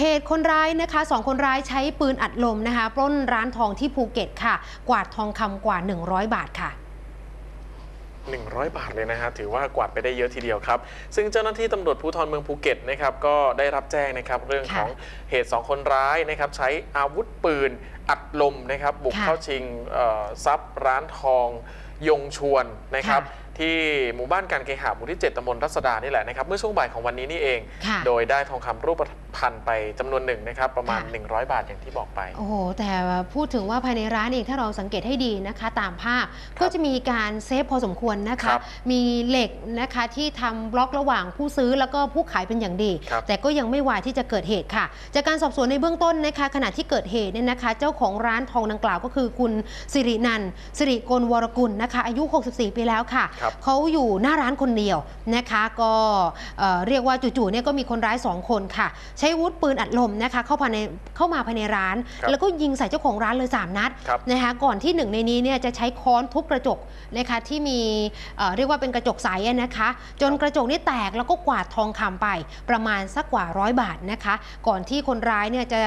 เหตุคนร้ายนะคะสองคนร้ายใช้ปืนอัดลมนะคะ ปล้นร้านทองที่ภูเก็ตค่ะ กวาดทองคำกว่า 100 บาทค่ะ100 บาทเลยนะฮะถือว่ากวาดไปได้เยอะทีเดียวครับ ซึ่งเจ้าหน้าที่ตำรวจภูธรเมืองภูเก็ตนะครับก็ได้รับแจ้งนะครับเรื่องของเหตุ 2 คนร้ายนะครับใช้อาวุธปืนอัดลมนะครับบุกค่ะเข้าชิงเอ่อทรัพย์ร้านทองยงชวนนะครับค่ะที่หมู่บ้านการเคหะหมู่ที่ 7ตำบลรัศดานี่แหละนะครับเมื่อช่วงบ่ายของวันนี้นี่เองค่ะโดยได้ทองคำรูปพรรณไปจำนวนหนึ่งนะครับ ประมาณค่ะ100 บาทอย่างที่บอกไป โอ้โห แต่พูดถึงว่าภายในร้านเองถ้าเราสังเกตให้ดีนะคะ ตามภาพก็จะมีการเซฟพอสมควรนะครัคะบมีเหล็กนะคะที่ทำบล็อกระหว่างผู้ซื้อแล้วก็ผู้ขายเป็นอย่างดีครับแต่ก็ยังไม่วายที่จะเกิดเหตุค่ะ จากการสอบสวนในเบื้องต้นนะคะ ขณะที่เกิดเหตุเนี่ยนะคะ เจ้าของร้านทองดังกล่าวก็คือคุณสิรินันท์สิริกลวรกุลนะคะ อายุ 64 ปีแล้วค่ะครับเขาอยู่หน้าร้านคนเดียวนะคะ ก็เอ่อเรียกว่าจู่ๆเนี่ยก็มีคนร้าย 2 คนค่ะใช้อาวุธปืนอัดลมนะคะเข้าภายในเข้ามาภายในร้านครับแล้วก็ยิงใส่เจ้าของร้านเลย 3 นัดครับนะคะก่อนที่หนึ่งในนี้เนี่ยจะใช้ค้อนทุบกระจกนะคะที่มีเอ่อเรียกว่าเป็นกระจกใสอะนะคะ จนกระจกนี่แตกแล้วก็กวาดทองคำไปประมาณสักกว่าร้อยบาทนะคะ ก่อนที่คนร้ายเนี่ยจะ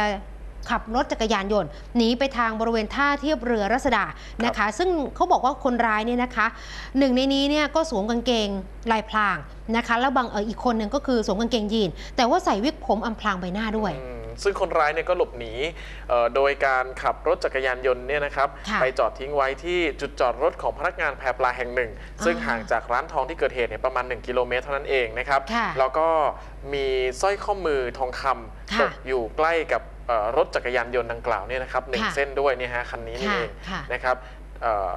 ขับรถจักรยานยนต์หนีไปทางบริเวณท่าเทียบเรือรัศดานะคะ ซึ่งเขาบอกว่าคนร้ายเนี่ยนะคะหนึ่งในนี้เนี่ยก็สวมกางเกงลายพรางนะคะแล้วบางเอออีกคนหนึ่งก็คือสวมกางเกงยีน แต่ว่าใส่วิกผมอำพรางใบหน้าด้วยอืมซึ่งคนร้ายเนี่ยก็หลบหนีเอ่อโดยการขับรถจักรยานยนต์เนี่ยนะครับค่ะไปจอดทิ้งไว้ที่จุดจอดรถของพนักงานแพปลาแห่งหนึ่ง ซึ่งห่างจากร้านทองที่เกิดเหตุเนี่ยประมาณ 1 กิโลเมตรเท่านั้นเองนะครับค่ะแล้วก็มีสร้อยข้อมือทองคค่ะำตกอยู่ใกล้กับเอ่อ รถจักรยานยนต์ดังกล่าวเนี่ยนะครับหนึ่งค่ะเส้นด้วยเนี่ยฮะคันนี้นี่ค่ะเองค่ะนะครับเอ่อ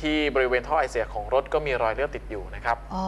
ที่บริเวณท่อไอเสียของรถก็มีรอยเลือดติดอยู่นะครับ อ๋อ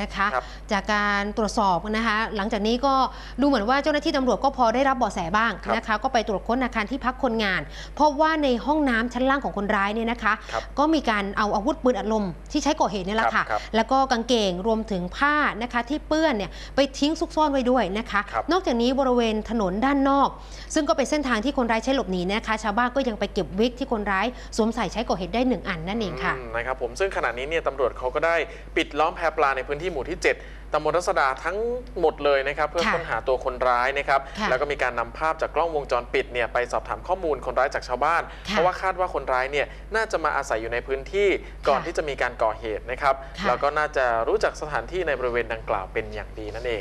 นะคะ ครับจากการตรวจสอบนะคะ หลังจากนี้ก็ดูเหมือนว่าเจ้าหน้าที่ตำรวจก็พอได้รับเบาะแสบ้างครับนะคะ ก็ไปตรวจค้นอาคารที่พักคนงานพบว่าในห้องน้ำชั้นล่างของคนร้ายเนี่ยนะคะ ครับก็มีการเอาอาวุธปืนอัดลมที่ใช้ก่อเหตุเนี่ยแหละค่ะครับแล้วก็กางเกงรวมถึงผ้านะคะที่เปื้อนเนี่ยไปทิ้งซุกซ่อนไว้ด้วยนะคะ ครับนอกจากนี้บริเวณถนนด้านนอก ซึ่งก็เป็นเส้นทางที่คนร้ายใช้หลบหนีนะคะ ชาวบ้านก็ยังไปเก็บวิกที่คนร้ายสวมใส่ใช้ก่อเหตุได้หนึ่งอันนั่นเองค่ะอืมนะครับผมซึ่งขณะนี้เนี่ยตำรวจเขาก็ได้ปิดล้อมแพปลาในพื้นที่หมู่ที่ 7ตำบลรัศดาทั้งหมดเลยนะครับ เพื่อค่ะค้นหาตัวคนร้ายนะครับ ค่ะแล้วก็มีการนำภาพจากกล้องวงจรปิดเนี่ยไปสอบถามข้อมูลคนร้ายจากชาวบ้านค่ะเพราะว่าคาดว่าคนร้ายเนี่ยน่าจะมาอาศัยอยู่ในพื้นที่ก่อนค่ะที่จะมีการก่อเหตุนะครับ ค่ะ แล้วก็น่าจะรู้จักสถานที่ในบริเวณดังกล่าวเป็นอย่างดีนั่นเอง